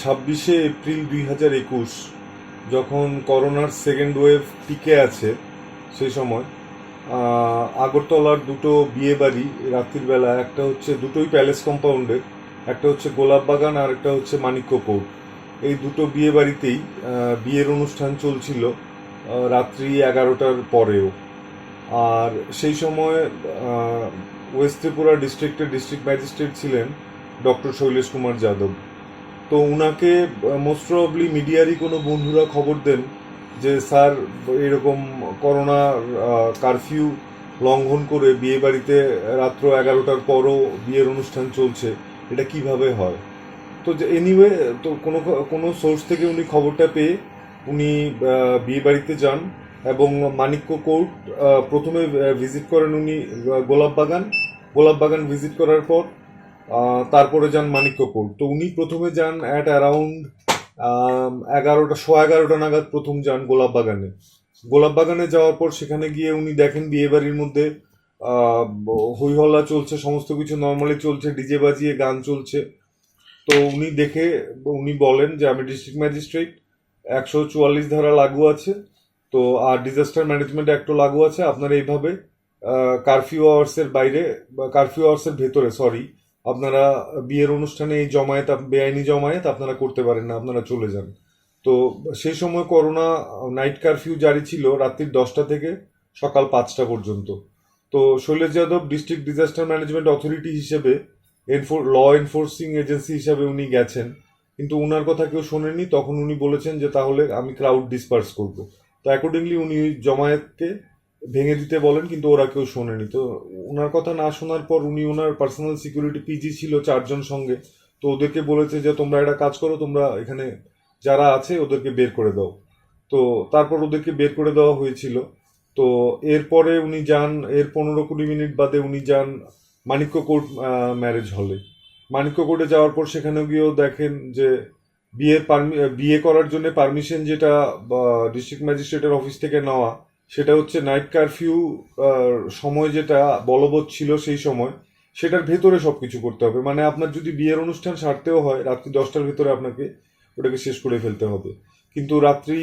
ছাব্বিশে এপ্রিল দুই হাজার একুশ, যখন করোনার সেকেন্ড ওয়েভ টিকে আছে সেই সময় আগরতলার দুটো বিয়ে বাড়ি রাত্রির বেলা একটা হচ্ছে দুটোই প্যালেস কম্পাউন্ডে একটা হচ্ছে গোলাপ বাগান আর একটা হচ্ছে মানিক্য কোর্ট এই দুটো বিয়ে বাড়িতেই বিয়ের অনুষ্ঠান চলছিল রাত্রি এগারোটার পরেও। আর সেই সময় ওয়েস্ট ত্রিপুরা ডিস্ট্রিক্টের ডিস্ট্রিক্ট ম্যাজিস্ট্রেট ছিলেন ডক্টর শৈলেশ কুমার যাদব। তো উনাকে মোস্ট প্রবলি মিডিয়ারই কোনো বন্ধুরা খবর দেন যে স্যার এরকম করোনা কারফিউ লঙ্ঘন করে বিয়ে বাড়িতে রাত্র এগারোটার পরও বিয়ের অনুষ্ঠান চলছে এটা কীভাবে হয়? তো যে এনিওয়ে তো কোনো কোনো সোর্স থেকে উনি খবরটা পেয়ে উনি বিয়ে বাড়িতে যান এবং মানিক্য কোর্ট প্রথমে ভিজিট করেন উনি আহ, গোলাপ বাগান গোলাপ বাগান ভিজিট করার পর তারপরে যান মানিক্য কোর্ট তো উনি প্রথমে যান অ্যাট অ্যারাউন্ড এগারোটা শো এগারোটা নাগাদ প্রথম যান গোলাপ বাগানে। গোলাপ বাগানে যাওয়ার পর সেখানে গিয়ে উনি দেখেন বিয়ে বাড়ির মধ্যে আহ, হই হল্লা চলছে সমস্ত কিছু নর্মালি চলছে ডিজে বাজিয়ে গান চলছে। তো উনি দেখে উনি বলেন যে আমি ডিস্ট্রিক্ট ম্যাজিস্ট্রেট একশো চুয়াল্লিশ ধারা লাগু আছে। তো আর ডিজাস্টার ম্যানেজমেন্ট অ্যাক্টও লাগু আছে। আপনারা এইভাবে কারফিউ আওয়ার্সের বাইরে বা কারফিউ আওয়ার্সের ভেতরে সরি আপনারা বিয়ের অনুষ্ঠানে এই জমায়েত, বেআইনি জমায়েত আপনারা করতে পারেন না, আপনারা চলে যান। তো সেই সময় করোনা নাইট কারফিউ জারি ছিল রাত্রির দশটা থেকে সকাল পাঁচটা পর্যন্ত। তো Shailesh Yadav district disaster management authority হিসেবে এনফোর ল এনফোর্সিং এজেন্সি হিসাবে উনি গেছেন। কিন্তু উনার কথা কেউ শোনেনি তখন উনি বলেছেন যে তাহলে আমি ক্রাউড ডিসপার্স করব। তো অ্যাকর্ডিংলি উনি জমায়েতকে ভেঙে দিতে বলেন, কিন্তু ওরা কেউ শোনেনি। তো ওনার কথা না শোনার পর উনি ওনার পার্সোনাল সিকিউরিটি পিজি ছিল চারজন সঙ্গে। তো ওদেরকে বলেছে যে, তোমরা একটা কাজ করো, তোমরা এখানে যারা আছে ওদেরকে বের করে দাও। তো তারপর ওদেরকে বের করে দেওয়া হয়েছিল। তো এরপরে উনি যান, এর পনেরো কুড়ি মিনিট বাদে উনি যান মানিক্য কোর্ট ম্যারেজ হলে মানিক্য কোর্টে যাওয়ার পর সেখানে গিয়েও দেখেন যে, বিয়ের পারমি, বিয়ে করার জন্য পারমিশন যেটা ডিস্ট্রিক্ট ম্যাজিস্ট্রেটের অফিস থেকে নেওয়া সেটা হচ্ছে নাইট কারফিউ সময় যেটা বলবৎ ছিল সেই সময়, সেটার ভেতরে সব কিছু করতে হবে। মানে আপনার যদি বিয়ের অনুষ্ঠান সারতেও হয়, রাত্রি দশটার ভেতরে আপনাকে ওটাকে শেষ করে ফেলতে হবে। কিন্তু রাত্রি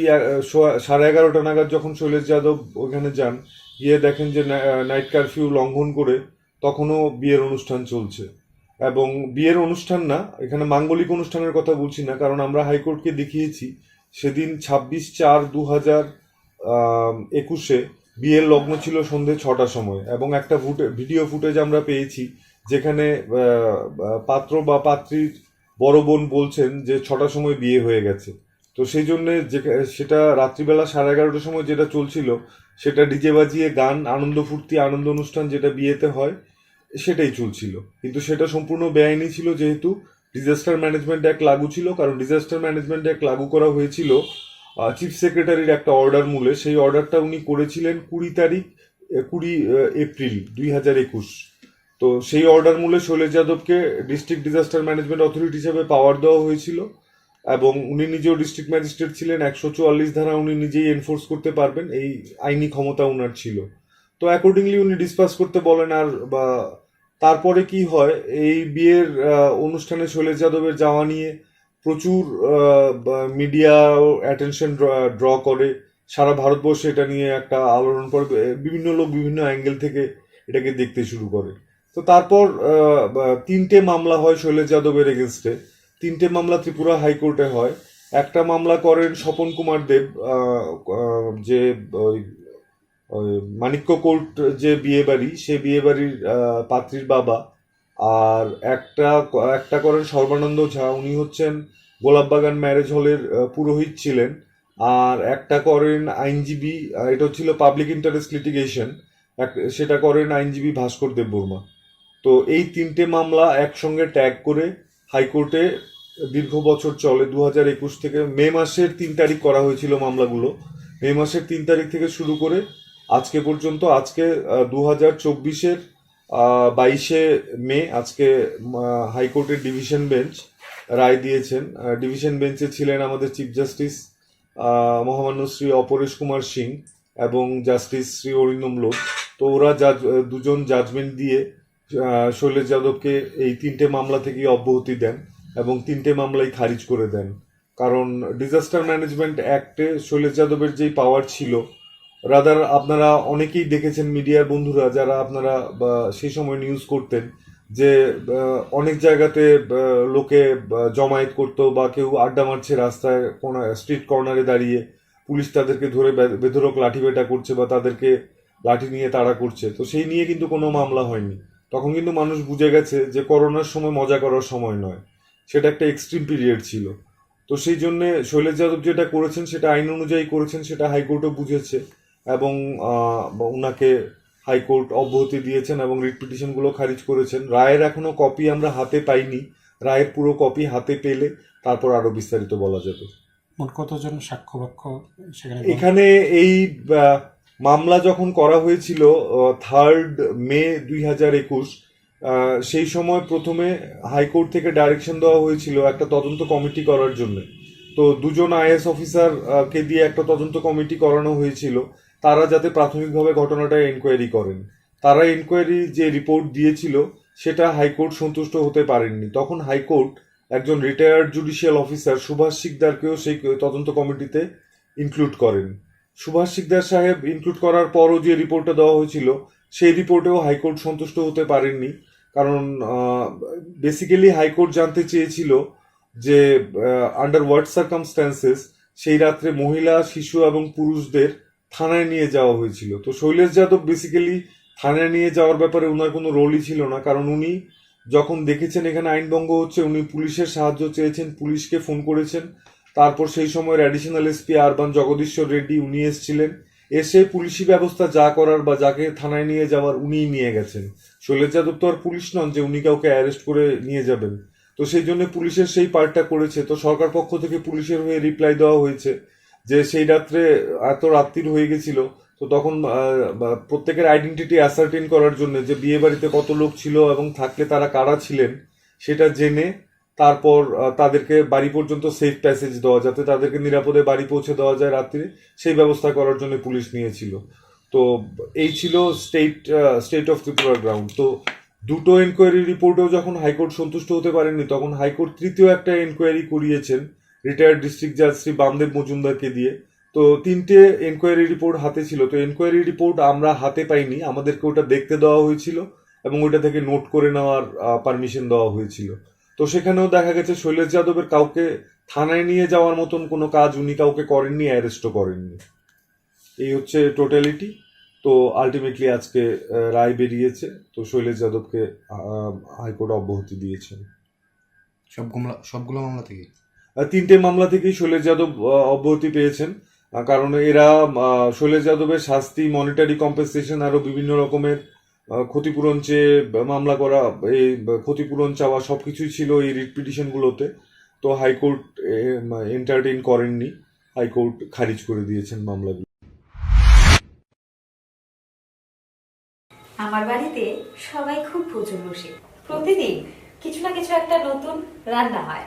সাড়ে এগারোটা নাগাদ যখন শৈলেশ যাদব ওখানে যান, গিয়ে দেখেন যে নাইট কারফিউ লঙ্ঘন করে তখনও বিয়ের অনুষ্ঠান চলছে। এবং বিয়ের অনুষ্ঠান না, এখানে মাঙ্গলিক অনুষ্ঠানের কথা বলছি না, কারণ আমরা হাইকোর্টকে দেখিয়েছি, সেদিন ছাব্বিশ চার দু হাজার একুশে বিয়ের লগ্ন ছিল সন্ধে ছটার সময় এবং একটা ফুটে ভিডিও ফুটেজ আমরা পেয়েছি যেখানে পাত্র বা পাত্রীর বড় বোন বলছেন যে ছটার সময় বিয়ে হয়ে গেছে। তো সেই জন্যে যে, সেটা রাত্রিবেলা সাড়ে এগারোটার সময় যেটা চলছিল, সেটা ডিজে বাজিয়ে গান, আনন্দ ফুর্তি, আনন্দ অনুষ্ঠান যেটা বিয়েতে হয়, সেটাই চলছিল। কিন্তু সেটা সম্পূর্ণ বেআইনি ছিল যেহেতু ডিজাস্টার ম্যানেজমেন্ট অ্যাক্ট লাগু ছিল, কারণ ডিজাস্টার ম্যানেজমেন্ট অ্যাক্ট লাগু করা হয়েছিল চিফ সেক্রেটারির একটা অর্ডার মূলে। সেই অর্ডারটা উনি করেছিলেন কুড়ি তারিখ কুড়ি এপ্রিল দুই হাজার একুশ। তো সেই অর্ডার মূলে শৈলেশ যাদবকে ডিস্ট্রিক্ট ডিজাস্টার ম্যানেজমেন্ট অথরিটি হিসেবে পাওয়ার দেওয়া হয়েছিল এবং উনি নিজেও ডিস্ট্রিক্ট ম্যাজিস্ট্রেট ছিলেন। একশো চুয়াল্লিশ ধারা উনি নিজেই এনফোর্স করতে পারবেন। এই আইনি ক্ষমতা উনার ছিল। তো অ্যাকর্ডিংলি উনি ডিসপাস করতে বলেন আর বা তারপরে কি হয়? এই বিয়ের অনুষ্ঠানে শৈলেশ যাদবের যাওয়া নিয়ে প্রচুর মিডিয়া অ্যাটেনশন ড্র করে। সারা ভারতবর্ষে এটা নিয়ে একটা আলোড়ন পড়ে। বিভিন্ন লোক বিভিন্ন অ্যাঙ্গেল থেকে এটাকে দেখতে শুরু করে। তো তারপর তিনটে মামলা হয় শৈলেশ যাদবের এগেনস্টে তিনটে মামলা ত্রিপুরা হাইকোর্টে হয়। একটা মামলা করেন স্বপন কুমার দেব যে ওই ওই মানিক্য কোর্ট যে বিয়ে বাড়ি সে বিয়ে বাড়ির পাত্রীর বাবা। আর একটা একটা করেন সর্বানন্দ ঝা, উনি হচ্ছেন গোলাপবাগান ম্যারেজ হলের পুরোহিত ছিলেন। আর একটা করেন আইনজীবী এটা হচ্ছিল পাবলিক ইন্টারেস্ট লিটিগেশন। সেটা করেন আইনজীবী ভাস্কর দেব বর্মা তো এই তিনটে মামলা একসঙ্গে ট্যাগ করে হাইকোর্টে দীর্ঘ বছর চলে। দু হাজার একুশ থেকে মে মাসের তিন তারিখ করা হয়েছিল মামলাগুলো। মে মাসের তিন তারিখ থেকে শুরু করে আজকে পর্যন্ত, আজকে দু হাজার চব্বিশের বাইশে মে আজকে হাইকোর্টের ডিভিশন বেঞ্চ রায় দিয়েছেন। ডিভিশন বেঞ্চে ছিলেন আমাদের চিফ জাস্টিস মহামান্য শ্রী অপরেশ কুমার সিং এবং জাস্টিস শ্রী অরিন্দম লোক। তো ওরা জাজ, দুজন জাজমেন্ট দিয়ে শৈলেশ যাদবকে এই তিনটে মামলা থেকেই অব্যাহতি দেন এবং তিনটে মামলাই খারিজ করে দেন। কারণ ডিজাস্টার ম্যানেজমেন্ট অ্যাক্টে শৈলেশ যাদবের যেই পাওয়ার ছিল রাদার আপনারা অনেকেই দেখেছেন মিডিয়ার বন্ধুরা যারা আপনারা সেই সময় নিউজ করতেন যে অনেক জায়গাতে লোকে জমায়েত করতো বা কেউ আড্ডা মারছে রাস্তায়, কোনো স্ট্রিট কর্নারে দাঁড়িয়ে। পুলিশ তাদেরকে ধরে বে- বেধড়ক লাঠি বেটা করছে বা তাদেরকে লাঠি নিয়ে তাড়া করছে। তো সেই নিয়ে কিন্তু কোনো মামলা হয়নি। তখন কিন্তু মানুষ বুঝে গেছে যে করোনার সময় মজা করার সময় নয়। সেটা একটা এক্সট্রিম পিরিয়ড ছিল। তো সেই জন্যে শৈলেশ যাদব যেটা করেছেন, সেটা আইন অনুযায়ী করেছেন, সেটা হাইকোর্টও বুঝেছে। এবং ওনাকে হাইকোর্ট অব্যাহতি দিয়েছেন এবং রিট পিটিশনগুলো খারিজ করেছেন। রায়ের এখনও কপি আমরা হাতে পাইনি। রায়ের পুরো কপি হাতে পেলে তারপর আরও বিস্তারিত বলা যাবে। মোট কতজন সাক্ষ্য বাক্য সেখানে এখানে এই মামলা যখন করা হয়েছিল থার্ড মে দুই হাজার একুশ সেই সময় প্রথমে হাইকোর্ট থেকে ডাইরেকশন দেওয়া হয়েছিল একটা তদন্ত কমিটি করার জন্য। তো দুজন আইএস অফিসার কে দিয়ে একটা তদন্ত কমিটি করানো হয়েছিল তারা যাতে প্রাথমিকভাবে ঘটনাটা এনকোয়ারি করেন। তারা এনকোয়ারি যে রিপোর্ট দিয়েছিল, সেটা হাইকোর্ট সন্তুষ্ট হতে পারেননি। তখন হাইকোর্ট একজন রিটায়ার্ড জুডিশিয়াল অফিসার সুভাষ শিকদারকেও সেই তদন্ত কমিটিতে ইনক্লুড করেন। সুভাষ শিকদার সাহেব ইনক্লুড করার পরও যে রিপোর্টটা দেওয়া হয়েছিল, সেই রিপোর্টেও হাইকোর্ট সন্তুষ্ট হতে পারেননি। কারণ বেসিক্যালি হাইকোর্ট জানতে চেয়েছিল যে আন্ডার হোয়াট সার্কামস্ট্যান্সেস সেই রাত্রে মহিলা, শিশু এবং পুরুষদের থানায় নিয়ে যাওয়া হয়েছিল। তো শৈলেশ যাদব বেসিক্যালি থানায় নিয়ে যাওয়ার ব্যাপারে ওনার কোনো রোলই ছিল না, কারণ উনি যখন দেখেছেন এখানে আইনভঙ্গ হচ্ছে, উনি পুলিশের সাহায্য চেয়েছেন, পুলিশকে ফোন করেছেন। তারপর সেই সময়ের additional SP urban Jagadishwar Reddy উনি এসেছিলেন। এসে পুলিশি ব্যবস্থা যা করার বা যাকে থানায় নিয়ে যাওয়ার উনিই নিয়ে গেছেন। শৈলেশ যাদব তো আর পুলিশ নন যে উনি কাউকে অ্যারেস্ট করে নিয়ে যাবেন। তো সেই জন্য পুলিশের সেই পার্টটা করেছে। তো সরকার পক্ষ থেকে পুলিশের হয়ে রিপ্লাই দেওয়া হয়েছে। যে সেই রাত্রে এত রাত্রির হয়ে গেছিল, তো তখন প্রত্যেকের আইডেন্টিটি অ্যাসার্টেন করার জন্য যে বিয়ে বাড়িতে কত লোক ছিল এবং থাকলে তারা কারা ছিলেন, সেটা জেনে তারপর তাদেরকে বাড়ি পর্যন্ত সেফ প্যাসেজ দেওয়া, যাতে তাদেরকে নিরাপদে বাড়ি পৌঁছে দেওয়া যায় রাত্রে, সেই ব্যবস্থা করার জন্য পুলিশ নিয়েছিল। তো এই ছিল state state of Tripura ground তো দুটো এনকোয়ারি রিপোর্টেও যখন হাইকোর্ট সন্তুষ্ট হতে পারেননি, তখন হাইকোর্ট তৃতীয় একটা এনকোয়ারি করিয়েছেন রিটায়ার্ড ডিস্ট্রিক্ট জাজ শ্রী বামদেব মজুমদারকে দিয়ে। তো তিনটে এনকোয়ারি রিপোর্ট হাতে ছিল। তো এনকোয়ারি রিপোর্ট আমরা হাতে পাইনি। আমাদেরকে ওটা দেখতে দেওয়া হয়েছিল এবং ওইটা থেকে নোট করে নেওয়ার পারমিশন দেওয়া হয়েছিল। তো সেখানেও দেখা গেছে শৈলেশ যাদবের কাউকে থানায় নিয়ে যাওয়ার মতন কোনো কাজ উনি কাউকে করেননি অ্যারেস্টও করেননি। এই হচ্ছে টোটালিটি তো আলটিমেটলি আজকে রায় বেরিয়েছে। তো শৈলেশ যাদবকে হাইকোর্ট অব্যাহতি দিয়েছেন। সবগুলো সবগুলো মামলা থেকে তিনটে মামলা থেকেই শৈলেশ যাদব অব্যাহতি পেয়েছেন। কারণ এরা শৈলেশ যাদবের শাস্তি মনিটারি কম্পেনসেশন আরও বিভিন্ন রকমের ক্ষতিপূরণ চেয়ে মামলা করা, এই ক্ষতিপূরণ চাওয়া সব কিছুই ছিল এই রিট পিটিশনগুলোতে। তো হাইকোর্ট এন্টারটেইন করেননি। হাইকোর্ট খারিজ করে দিয়েছেন মামলাগুলো। আমার বাড়িতে সবাই খুব প্রচুর বসে। প্রতিদিন কিছু না কিছু একটা নতুন রান্না হয়।